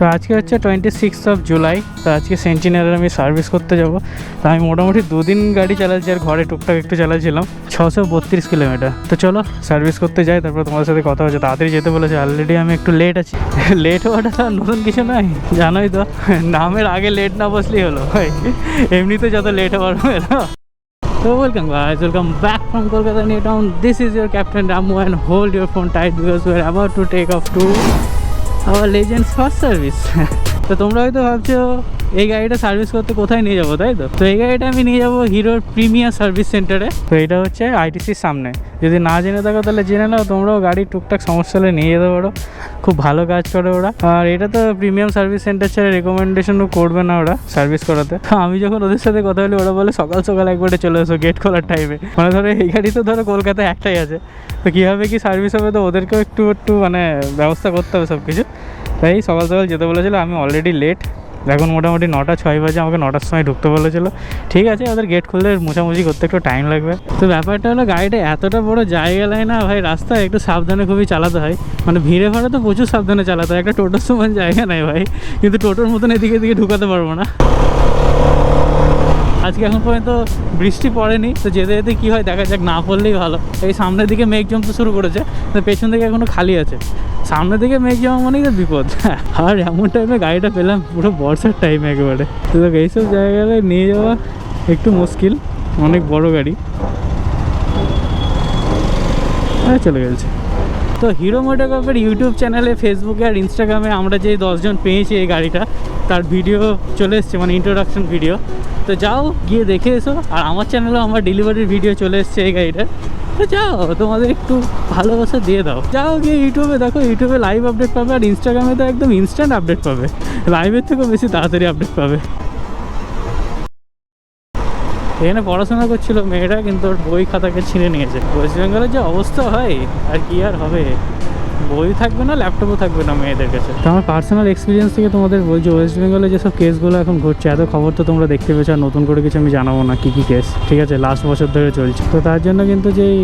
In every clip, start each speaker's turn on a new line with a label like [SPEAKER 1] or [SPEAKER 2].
[SPEAKER 1] তো আজকে হচ্ছে টোয়েন্টি সিক্স অফ জুলাই তো আজকে সেন্টিনারের আমি সার্ভিস করতে যাব। তো আমি মোটামুটি দুদিন গাড়ি চালাচ্ছি আর ঘরে টুকটাক একটু চালাচ্ছিলাম ছশো বত্রিশ কিলোমিটার। তো চলো সার্ভিস করতে যাই তারপর তোমার সাথে কথা হচ্ছে। তাড়াতাড়ি যেতে বলেছে অলরেডি আমি একটু লেট আছি। লেট হওয়াটা নতুন কিছু নয় জানোই তো। নামের আগে লেট না বসলেই হলো। ভাই এমনিতে যত লেট হওয়ার হবে না So welcome guys, welcome back from Kolkata New Town. This is your Captain Ramu and hold your phone tight because we are about to take off our Legends first service. তো তোমরা হয়তো ভাবছ, এই গাড়িটা service করতে কোথায় নিয়ে যাব, তাই তো? তো এই গাড়িটা আমি নিয়ে যাব হিরোর প্রিমিয়ার সার্ভিস সেন্টারে তো এটা হচ্ছে আইটিসির সামনে। যদি না জেনে থাকো তাহলে জেনে নাও, তোমরাও গাড়ির টুকটাক সমস্যা হলে নিয়ে যেতে পারো। খুব ভালো কাজ করে ওরা। আর এটা তো প্রিমিয়াম সার্ভিস সেন্টার ছাড়া রেকমেন্ডেশনও করবে না ওরা সার্ভিস করাতে। আমি যখন ওদের সাথে কথা বলি, ওরা বলে, সকাল সকাল একবারে চলে এসো গেট খোলার টাইমে মানে ধরো, এই গাড়ি তো ধরো কলকাতায় একটাই আছে। তো কীভাবে কি সার্ভিস হবে তো ওদেরকেও একটু একটু মানে ব্যবস্থা করতে হবে সব কিছু তাই সকাল সকাল যেতে বলেছিলো, আমি অলরেডি লেট এখন মোটামুটি নটা, ছয় বাজে আমাকে নটার সময় ঢুকতে বলেছিল। ঠিক আছে, ওদের গেট খুললে মোছামুছি করতে একটু টাইম লাগবে। তো ব্যাপারটা হলো গাড়িটা এতটা বড় জায়গায় না ভাই, রাস্তায় একটু সাবধানে খুবই চালাতে হয়। মানে ভিড়ে ফাড়ে তো প্রচুর সাবধানে চালাতে হয়, একটা টোটোর সমান জায়গা নেই ভাই। কিন্তু টোটোর মতন এদিকে এদিকে ঢুকাতে পারব না। আজকে এখন পর্যন্ত বৃষ্টি পড়েনি, তো যেতে যেতে কী হয় দেখা যাক, না পড়লেই ভালো। এই সামনের দিকে মেঘ জমতে শুরু করেছে, তো পেছন দিকে এখনও খালি আছে। সামনের থেকে মেঘ জমা মানেই তো বিপদ। আর এমন টাইমে গাড়িটা পেলাম, পুরো বর্ষার টাইম একেবারে। তো এইসব জায়গায় নিয়ে যাওয়া একটু মুশকিল, অনেক বড় গাড়ি। হ্যাঁ চলে গেছে। তো হিরো মোটোকপের ইউটিউব চ্যানেলে ফেসবুকে আর ইনস্টাগ্রামে আমরা যে দশজন পেয়েছি এই গাড়িটা, তার ভিডিও চলে এসছে মানে ইন্ট্রোডাকশন ভিডিও তো যাও, গিয়ে দেখে এসো। আর আমার চ্যানেলেও আমার ডেলিভারির ভিডিও চলে এসছে এই গাড়িটার। তো যাও, তোমাদের একটু ভালোবাসা দিয়ে দাও। যাও গিয়ে ইউটিউবে দেখো, ইউটিউবে লাইভ আপডেট পাবে আর ইনস্টাগ্রামে তো একদম ইনস্ট্যান্ট আপডেট পাবে। লাইভের থেকেও বেশি তাড়াতাড়ি আপডেট পাবে। এখানে পড়াশোনা করছিল মেয়েরা কিন্তু ওর বই খাতাকে ছিঁড়ে নিয়েছে। ওয়েস্ট বেঙ্গলের যে অবস্থা হয়, আর কি আর হবে? বই থাকবে না ল্যাপটপও থাকবে না মেয়েদের কাছে? তো আমার পার্সোনাল এক্সপিরিয়েন্স থেকে তোমাদের বলছি ওয়েস্ট বেঙ্গলে যেসব কেসগুলো এখন ঘটছে, এত খবর তো তোমরা দেখতে পেয়েছ, আর নতুন করে কিছু আমি জানাব না কী কী কেস ঠিক আছে? লাস্ট বছর ধরে চলছে। তো তার জন্য কিন্তু যেই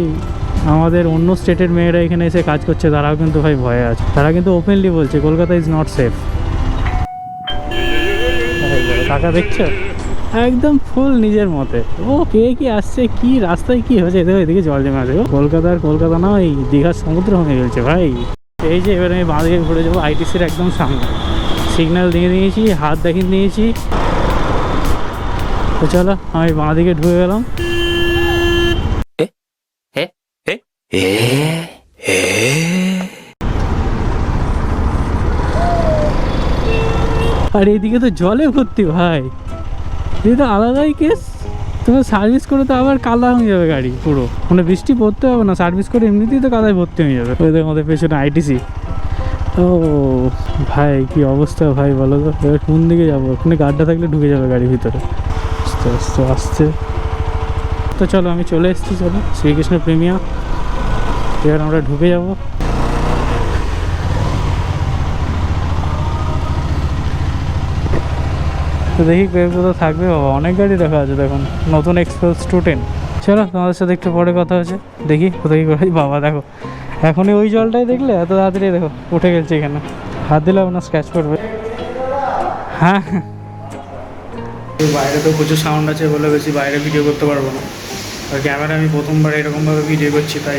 [SPEAKER 1] আমাদের অন্য স্টেটের মেয়েরা এখানে এসে কাজ করছে, তারাও কিন্তু ভাই ভয়ে আছে। তারা কিন্তু ওপেনলি বলছে, কলকাতা ইজ নট সেফ টাকা দেখছ? একদম ফুল নিজের মতে। ও কে কি আসছে? কি রাস্তায় কি হয়েছে? এদের এদিকে জল জমে আছে। কলকাতার কলকাতা না এই দীঘার সমুদ্র হয়ে গেছে ভাই। এই যে এবার আমি বাঁ দিকে ঘুরে যাব আইটিসির একদম সামনে। সিগন্যাল দিয়ে দিয়েছি হাত দেখিয়ে নিয়েছি। তো চলো আমি বাঁ দিকে ঢুকে গেলাম। আর এইদিকে তো জলে ভর্তি ভাই। এটা আলাদাই কেস। তোমার সার্ভিস করে তো আবার কাদা হয়ে যাবে গাড়ি, পুরো। মানে বৃষ্টি পড়তে হবে না সার্ভিস করে এমনিতেই তো কাদায় ভর্তি হয়ে যাবে। ওদের আমাদের পেছনে আইটিসি ও, ভাই, কি অবস্থা ভাই, বলো তো। এবার কোন দিকে যাব? ওখানে গাড্ডা থাকলে ঢুকে যাবে গাড়ির ভিতরে। আস্তে আস্তে আসছে তো চলো, আমি চলে এসেছি, চলো। শ্রীকৃষ্ণ প্রেমিয়া এবার আমরা ঢুকে যাব। তো দেখি কোথাও থাকবে বাবা। অনেক গাড়ি দেখা আছে দেখুন। নতুন এক্সপ্রেস স্টুডেন্ট চলো, তোমাদের সাথে একটু পরে কথা হচ্ছে। দেখি কোথায় কি বাবা, দেখো। এখনই ওই জলটাই দেখলে এত তাড়াতাড়ি দেখো, উঠে গেছে এখানে। হাত দিলে আপনার স্ক্র্যাচ করবে। হ্যাঁ। বাইরে তো প্রচুর সাউন্ড আছে বলে বেশি বাইরে ভিডিও করতে পারব না। আর ক্যামেরা আমি প্রথমবার এরকমভাবে ভিডিও করছি, তাই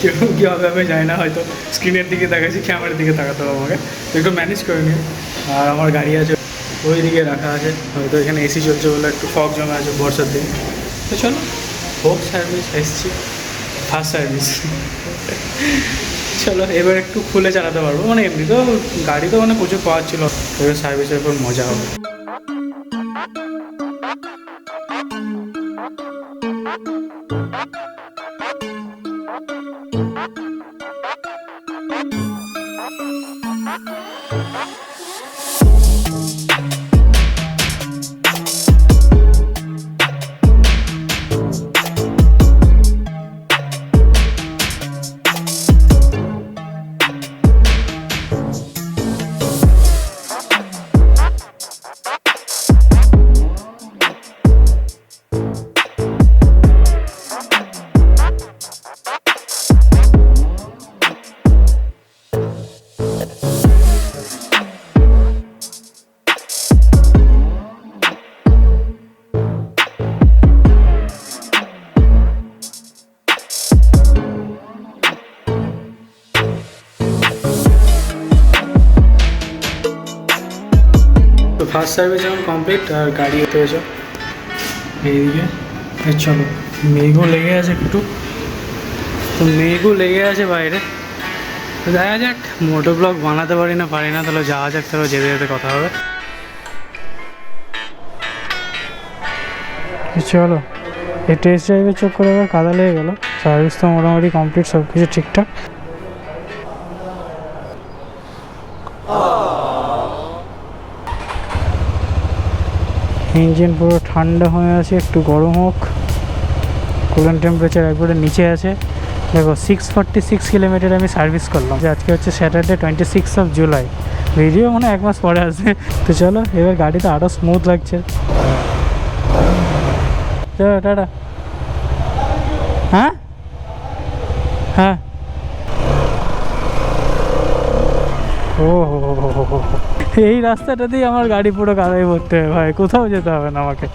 [SPEAKER 1] কেউ আমি জানি না, হয়তো স্ক্রিনের দিকে দেখাচ্ছি ক্যামেরার দিকে তাকাতে হবে আমাকে। তো একটু ম্যানেজ করে নিও। আর আমার গাড়ি আছে। ওই দিকে রাখা আছে। হয়তো এখানে এসি চলছে বলে একটু ফগ জমা আছে বর্ষার দিন। তো চলো, হোক সার্ভিস এসছি। ফার্স্ট সার্ভিস চলো, এবার একটু খুলে চালাতে পারব। মানে এমনি তো গাড়ি তো মানে প্রচুর পাওয়ার ছিল। এবার সার্ভিসের উপর মজা হবে। Thank you. ফার্স্ট সার্ভিস এখন কমপ্লিট আর গাড়ি হতে হয়েছে এইদিকে চলো, মেঘও লেগে আছে একটু। তো মেঘও লেগে আছে বাইরে। তো দেখা যাক মোটো ব্লগ বানাতে পারি না পারি না, তাহলে যাওয়া যাক, তাহলে যেতে যেতে কথা হবে। চলো, এই টেস্ট ড্রাইভের চোখ করে কাদা লেগে গেলো। সার্ভিস তো মোটামুটি কমপ্লিট সব কিছু ঠিকঠাক। ইঞ্জিন পুরো ঠান্ডা হয়ে আছে, একটু গরম হোক। কুলেন টেম্পারেচার একবারে নিচে আছে। দেখো সিক্স ফর্টি সিক্স কিলোমিটার আমি সার্ভিস করলাম। যে আজকে হচ্ছে Saturday twenty six of July video মনে এক মাস পরে আসবে। তো চলো, এবার গাড়িতে আরও স্মুথ লাগছে। চলো, টাটা। হ্যাঁ? হ্যাঁ। ও। এই রাস্তাটাতেই আমার গাড়ি পুরো কাদায় ভরতে হবে ভাই, কোথাও যেতে হবে না আমাকে।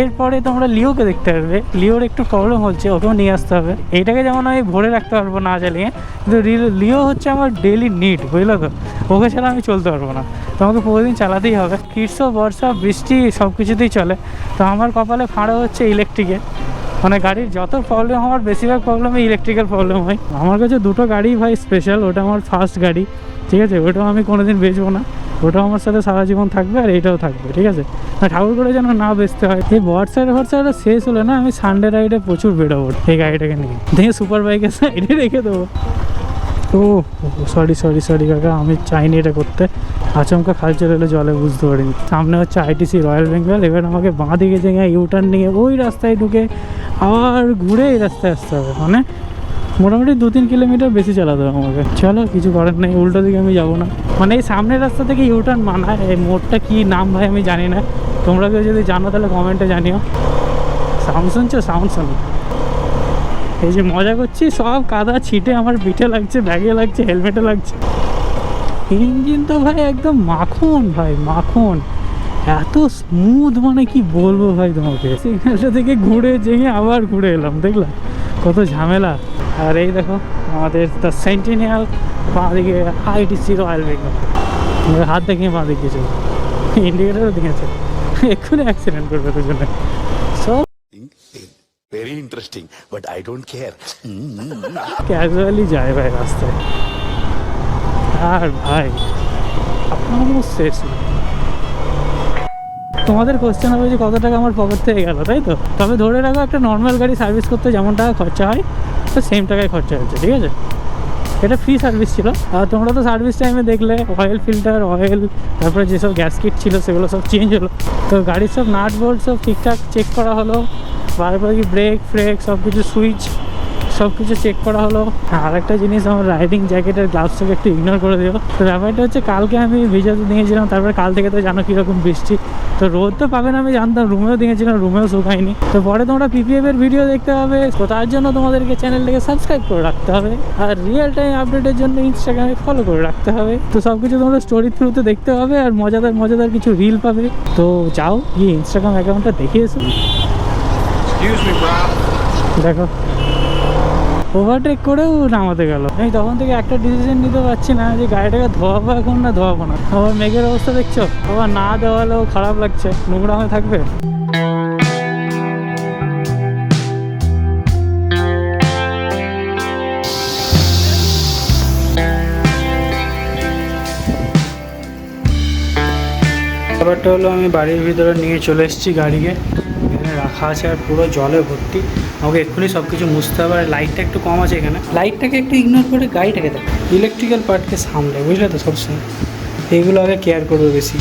[SPEAKER 1] এরপরে তোমরা লিওকে দেখতে পারবে। লিওর একটু প্রবলেম হচ্ছে, ওকেও নিয়ে আসতে হবে। এইটাকে যেমন আমি ভরে রাখতে পারব না চালিয়ে, কিন্তু লিও হচ্ছে আমার ডেলি নিড বুঝলো তো? ওকে ছাড়া আমি চলতে পারব না। তো আমাকে প্রতিদিন চালাতেই হবে। গ্রীষ্ম বর্ষা বৃষ্টি সব কিছুতেই চলে। তো আমার কপালে ফাঁড়া হচ্ছে ইলেকট্রিকে মানে গাড়ির যত প্রবলেম হওয়ার বেশিরভাগ প্রবলেমে ইলেকট্রিক্যাল প্রবলেম হয়। আমার কাছে দুটো গাড়ি ভাই স্পেশাল ওটা আমার ফার্স্ট গাড়ি, ঠিক আছে? ওটাও আমি কোনোদিন বেচবো না। ওটাও আমার সাথে সারা জীবন থাকবে আর এইটাও থাকবে, ঠিক আছে? না ঠাকুর করে যেন না বেচতে হয়। এই বর্ষার ফর্ষাটা শেষ হলে না আমি সানডে রাইডে প্রচুর বেরোবো এই গাড়িটাকে নিয়ে। দেখে সুপার বাইকের সাইডে রেখে দেবো। ও সরি সরি সরি কাকা, আমি চাইনি এটা করতে। আচমকা খাল চলে এলো জলে বুঝতে পারিনি। সামনে হচ্ছে আইটিসি রয়্যাল বেঙ্গল এবার আমাকে বাঁ দিকে যে ইউটার্ন নিয়ে ওই রাস্তায় ঢুকে আবার ঘুরে এই রাস্তায় আসতে হবে মানে মোটামুটি দু তিন কিলোমিটার বেশি চালাতে হবে আমাকে। চলো, কিছু করার নেই, উল্টো দিকে আমি যাব না। মানে এই সামনের রাস্তা থেকে ইউটার্ন মানায়, এই মোড়টা কী নাম ভাই আমি জানি না। তোমরা কেউ যদি জানো তাহলে কমেন্টে জানিও। সাউন্ড শুনছো? সাউন্ড শোনো। এই যে মজা করছি, সব কাদা ছিটে আমার পিঠে লাগছে, ব্যাগে লাগছে হেলমেটে লাগছে। ইঞ্জিন তো ভাই একদম মাখন ভাই, মাখন। এত স্মুথ মানে কি বলব ভাই তোমাকে? সিগন্যালটা থেকে ঘুরে যেয়ে আবার ঘুরে এলাম দেখলাম কত ঝামেলা। আর এই দেখো আমাদের দ্য সেন্টিনিয়াল বাঁ দিকে আইটিসি রয়্যাল বেঙ্গল হাত দেখিয়ে বাঁ দিকে গেছিল ইন্ডিকেটারও দিয়েছে এক্ষুনি অ্যাক্সিডেন্ট করবে দুজনে। সব
[SPEAKER 2] Very interesting, but I don't care.
[SPEAKER 1] Casually যায় ভাই রাস্তায়। আর ভাই আপনার শেষ না। তোমাদের কোশ্চেন হবে যে কত টাকা আমার পকেট থেকে গেল, তাই তো? তবে ধরে রাখো একটা নর্মাল গাড়ি সার্ভিস করতে যেমন টাকা খরচা হয়, তো সেম টাকায় খরচা হচ্ছে, ঠিক আছে? এটা ফ্রি সার্ভিস ছিল। আর তোমরা তো সার্ভিস টাইমে দেখলে অয়েল ফিল্টার অয়েল তারপরে যেসব গ্যাস কিট ছিল, সেগুলো সব চেঞ্জ হলো। তো গাড়ির সব নাট বোল্ট সব ঠিকঠাক চেক করা হলো। তারপরে কি ব্রেক ফ্রেক সব কিছু সুইচ সব কিছু চেক করা হলো। আর একটা জিনিস আমার রাইডিং জ্যাকেটের গ্লাভসটাকে একটু ইগনোর করে দিও। তো ব্যাপারটা হচ্ছে কালকে আমি ভিজাতে দিয়েছিলাম তারপরে কাল থেকে তো জানো কীরকম বৃষ্টি। তো রোদ তো পাবে না আমি জানতাম রুমেও দিয়েছিলাম রুমেও শুকায়নি তো পরে তোমরা পিপিএফ এর ভিডিও দেখতে হবে তো তার জন্য তোমাদেরকে চ্যানেলটাকে সাবস্ক্রাইব করে রাখতে হবে। আর রিয়েল টাইম আপডেটের জন্য ইনস্টাগ্রামে ফলো করে রাখতে হবে। তো সব কিছু তোমরা স্টোরি থ্রুতে দেখতে হবে আর মজাদার মজাদার কিছু রিল পাবে। তো যাও গিয়ে ইনস্টাগ্রাম অ্যাকাউন্টটা দেখে এসো. দেখো। ওভারটেক করেও নামাতে গেল। আমি তখন থেকে একটা ডিসিশন নিতে পারছি না যে গাড়িটাকে ধোয়াবো এখন না ধোয়াবো না। আবার মেঘের অবস্থা দেখছ? আবার না দেওয়ালেও খারাপ লাগছে। নোংরা হয়ে থাকবে? ব্যাপারটা হলো আমি বাড়ির ভিতরে নিয়ে চলে এসেছি গাড়িকে। আছে আর পুরো জলে ভর্তি। আমাকে এক্ষুনি সব কিছু মুছতে হবে আর লাইটটা একটু কম আছে এখানে। লাইটটাকে একটু ইগনোর করে গাড়িটাকে দেখ। ইলেকট্রিক্যাল পার্টকে সামলে বুঝলে তো সবসময়? এগুলো আগে কেয়ার করবে বেশি।